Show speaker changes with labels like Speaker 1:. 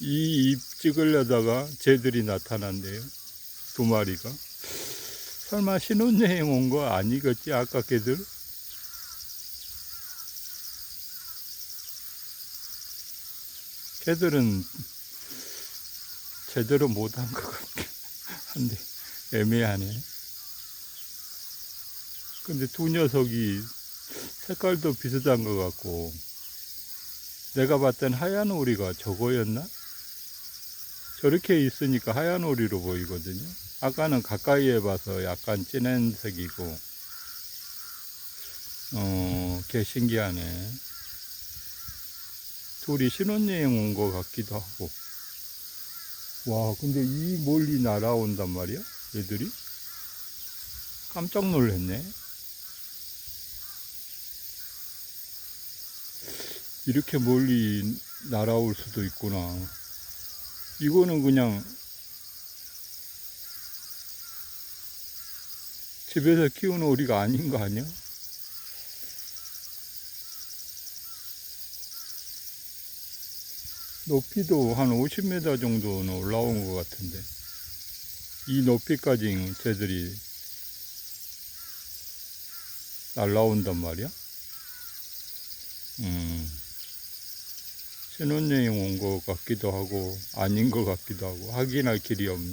Speaker 1: 이입 찍으려다가 쟤들이 나타난대요. 두 마리가. 설마 신혼여행 온 거 아니겠지, 아까 걔들? 걔들은 제대로 못한 것 같긴 한데, 애매하네. 근데 두 녀석이 색깔도 비슷한 것 같고, 내가 봤던 하얀 오리가 저거였나? 저렇게 있으니까 하얀 오리로 보이거든요. 아까는 가까이에 봐서 약간 진한 색이고, 어, 개 신기하네. 둘이 신혼여행 온 것 같기도 하고. 와, 근데 이 멀리 날아온단 말이야? 얘들이? 깜짝 놀랐네. 이렇게 멀리 날아올 수도 있구나. 이거는 그냥 집에서 키우는 오리가 아닌 거 아니야? 높이도 한 50m 정도는 올라온 것 같은데 이 높이까지 쟤들이 날라온단 말이야? 신혼여행 온 것 같기도 하고 아닌 것 같기도 하고 확인할 길이 없네.